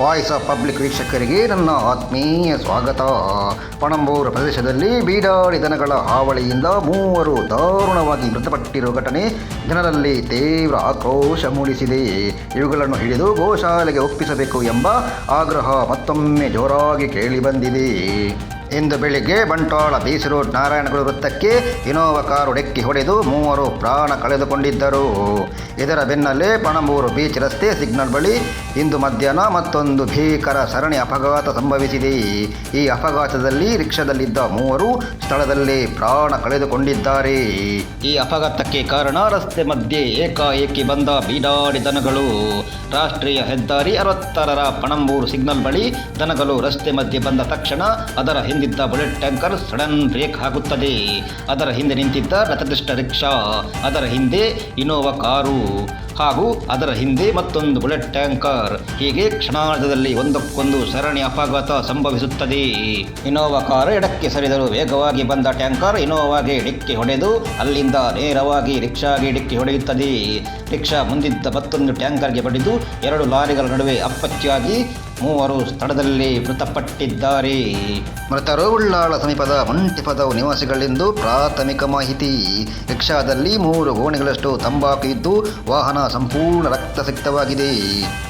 Voice of public ವೀಕ್ಷಕರಿಗೆ ನನ್ನ ಆತ್ಮೀಯ ಸ್ವಾಗತ. ಪಣಂಬೂರ ಪ್ರದೇಶದಲ್ಲಿ ಬೀಡಾಡಿ ದನಗಳ ಹಾವಳಿಯಿಂದ ಮೂವರು ದಾರುಣವಾಗಿ ಮೃತಪಟ್ಟಿರುವ ಘಟನೆ ಜನರಲ್ಲಿ ತೀವ್ರ ಆಕ್ರೋಶ ಮೂಡಿಸಿದೆ. ಇವುಗಳನ್ನು ಹಿಡಿದು ಗೋಶಾಲೆಗೆ ಒಪ್ಪಿಸಬೇಕು ಎಂಬ ಆಗ್ರಹ ಮತ್ತೊಮ್ಮೆ ಜೋರಾಗಿ ಕೇಳಿಬಂದಿದೆ ಇಂದು ಬೆಳಿಗ್ಗೆ ಬಂಟ್ವಾಳ ಬೀಚ್ ರೋಡ್ ನಾರಾಯಣಗುರು ವೃತ್ತಕ್ಕೆ ಇನೋವಾ ಕಾರು ಡೆಕ್ಕಿ ಹೊಡೆದು ಮೂವರು ಪ್ರಾಣ ಕಳೆದುಕೊಂಡಿದ್ದರು. ಇದರ ಬೆನ್ನಲ್ಲೇ ಪಣಂಬೂರು ಬೀಚ್ ರಸ್ತೆ ಸಿಗ್ನಲ್ ಬಳಿ ಇಂದು ಮಧ್ಯಾಹ್ನ ಮತ್ತೊಂದು ಭೀಕರ ಸರಣಿ ಅಪಘಾತ ಸಂಭವಿಸಿದೆ. ಈ ಅಪಘಾತದಲ್ಲಿ ರಿಕ್ಷಾದಲ್ಲಿದ್ದ ಮೂವರು ಸ್ಥಳದಲ್ಲೇ ಪ್ರಾಣ ಕಳೆದುಕೊಂಡಿದ್ದಾರೆ. ಈ ಅಪಘಾತಕ್ಕೆ ಕಾರಣ ರಸ್ತೆ ಮಧ್ಯೆ ಏಕಾಏಕಿ ಬಂದ ಬೀಡಾಡಿ ದನಗಳು. ರಾಷ್ಟ್ರೀಯ ಹೆದ್ದಾರಿ ಅರವತ್ತಾರರ ಪಣಂಬೂರು ಸಿಗ್ನಲ್ ಬಳಿ ದನಗಳು ರಸ್ತೆ ಮಧ್ಯೆ ಬಂದ ತಕ್ಷಣ ಅದರ ಹಿಂದಿದ್ದ ಬುಲೆಟ್ ಟ್ಯಾಂಕರ್ ಸಡನ್ ಬ್ರೇಕ್ ಹಾಕುತ್ತದೆ ಅದರ ಹಿಂದೆ ನಿಂತಿದ್ದ ರಥದೃಷ್ಟ ರಿಕ್ಷಾ. ಅದರ ಹಿಂದೆ ಇನೋವಾ ಕಾರು. ಹಾಗೂ ಅದರ ಹಿಂದೆ ಮತ್ತೊಂದು ಬುಲೆಟ್ ಟ್ಯಾಂಕರ್. ಹೀಗೆ ಕ್ಷಣಾರ್ಧದಲ್ಲಿ ಒಂದಕ್ಕೊಂದು ಸರಣಿ ಅಪಘಾತ ಸಂಭವಿಸುತ್ತದೆ. ಇನೋವಾ ಕಾರ್ ಎಡಕ್ಕೆ ಸರಿದರು ವೇಗವಾಗಿ ಬಂದ ಟ್ಯಾಂಕರ್ ಇನೋವಾಗೆ ಡಿಕ್ಕಿ ಹೊಡೆದು ಅಲ್ಲಿಂದ ನೇರವಾಗಿ ರಿಕ್ಷಾಗೆ ಡಿಕ್ಕಿ ಹೊಡೆಯುತ್ತದೆ. ರಿಕ್ಷಾ ಮುಂದಿದ್ದ ಮತ್ತೊಂದು ಟ್ಯಾಂಕರ್ಗೆ ಬಡಿದು ಎರಡು ಲಾರಿಗಳ ನಡುವೆ ಅಪ್ಪಚ್ಚಿಯಾಗಿ ಮೂವರು ಸ್ಥಳದಲ್ಲಿ ಮೃತಪಟ್ಟಿದ್ದಾರೆ. ಮೃತರು ಉಳ್ಳಾಳ ಸಮೀಪದ ಮಂಟಿಪದವು ನಿವಾಸಿಗಳೆಂದು ಪ್ರಾಥಮಿಕ ಮಾಹಿತಿ. ರಿಕ್ಷಾದಲ್ಲಿ ಮೂರು ಗೋಣಿಗಳಷ್ಟು ತಂಬಾಕು ಇದ್ದು ವಾಹನ ಸಂಪೂರ್ಣ ರಕ್ತಸಿಕ್ತವಾಗಿದೆ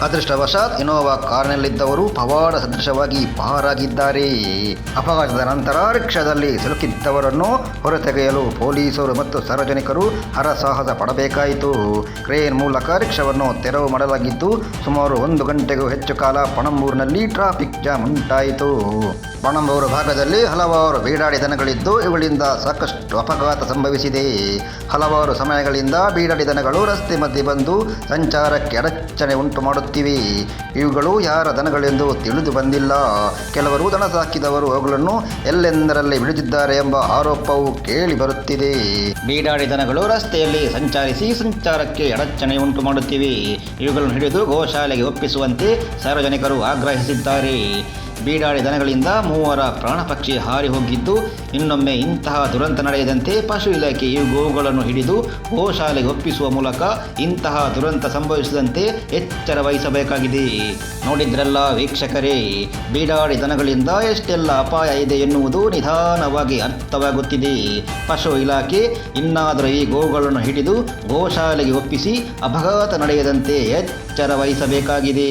ಅದೃಷ್ಟವಶಾತ್ ಇನೋವಾ ಕಾರಿನಲ್ಲಿದ್ದವರು ಪವಾಡ ಸದೃಶವಾಗಿ ಪಾರಾಗಿದ್ದಾರೆ. ಅಪಘಾತದ ನಂತರ ರಿಕ್ಷಾದಲ್ಲಿ ಸಿಲುಕಿದ್ದವರನ್ನು ಹೊರತೆಗೆಯಲು ಪೊಲೀಸರು ಮತ್ತು ಸಾರ್ವಜನಿಕರು ಹರಸಾಹಸ ಪಡಬೇಕಾಯಿತು. ಕ್ರೇನ್ ಮೂಲಕ ರಿಕ್ಷಾವನ್ನು ತೆರವು ಮಾಡಲಾಗಿದ್ದು, ಸುಮಾರು ಒಂದು ಗಂಟೆಗೂ ಹೆಚ್ಚು ಕಾಲ ಪಣಂಬೂರಿನಲ್ಲಿ ಟ್ರಾಫಿಕ್ ಜಾಮ್ ಉಂಟಾಯಿತು. ಪಣಂಬೂರು ಭಾಗದಲ್ಲಿ ಹಲವಾರು ಬೀಡಾಡಿ ದನಗಳಿದ್ದು ಇವುಗಳಿಂದ ಸಾಕಷ್ಟು ಅಪಘಾತ ಸಂಭವಿಸಿದೆ. ಹಲವಾರು ಸಮಯಗಳಿಂದ ಬೀಡಾಡಿ ದನಗಳು ರಸ್ತೆ ಮಧ್ಯೆ ಬಂದು ಸಂಚಾರಕ್ಕೆ ಅಡಚಣೆ ಉಂಟು ಮಾಡುತ್ತಿವೆ. ಇವುಗಳು ಯಾರ ದನಗಳೆಂದು ತಿಳಿದು ಬಂದಿಲ್ಲ. ಕೆಲವರು ದನ ಸಾಕಿದವರು ಅವುಗಳನ್ನು ಎಲ್ಲೆಂದರಲ್ಲಿ ಬಿಡುತ್ತಿದ್ದಾರೆ ಎಂಬ ಆರೋಪವು ಕೇಳಿ ಬರುತ್ತಿದೆ. ಬೀಡಾಡಿ ದನಗಳು ರಸ್ತೆಯಲ್ಲಿ ಸಂಚಾರಿಸಿ ಸಂಚಾರಕ್ಕೆ ಅಡಚಣೆ ಉಂಟು ಮಾಡುತ್ತಿವೆ. ಇವುಗಳನ್ನು ಹಿಡಿದು ಗೋಶಾಲೆಗೆ ಒಪ್ಪಿಸುವಂತೆ ಸಾರ್ವಜನಿಕರು ಆಗ್ರಹಿಸಿದ್ದಾರೆ. ಬೀಡಾಡಿ ದನಗಳಿಂದ ಮೂವರ ಪ್ರಾಣ ಪಕ್ಷಿ ಹಾರಿ ಹೋಗಿದ್ದು, ಇನ್ನೊಮ್ಮೆ ಇಂತಹ ದುರಂತ ನಡೆಯದಂತೆ ಪಶು ಇಲಾಖೆ ಈ ಗೋವುಗಳನ್ನು ಹಿಡಿದು ಗೋಶಾಲೆಗೆ ಒಪ್ಪಿಸುವ ಮೂಲಕ ಇಂತಹ ದುರಂತ ಸಂಭವಿಸದಂತೆ ಎಚ್ಚರ ವಹಿಸಬೇಕಾಗಿದೆ. ನೋಡಿದ್ರಲ್ಲ ವೀಕ್ಷಕರೇ, ಬೀಡಾಡಿ ದನಗಳಿಂದ ಎಷ್ಟೆಲ್ಲ ಅಪಾಯ ಇದೆ ಎನ್ನುವುದು ನಿಧಾನವಾಗಿ ಅರ್ಥವಾಗುತ್ತಿದೆ. ಪಶು ಇಲಾಖೆ ಇನ್ನಾದರೂ ಈ ಗೋವುಗಳನ್ನು ಹಿಡಿದು ಗೋಶಾಲೆಗೆ ಒಪ್ಪಿಸಿ ಅಪಘಾತ ನಡೆಯದಂತೆ ಎಚ್ಚರ ವಹಿಸಬೇಕಾಗಿದೆ.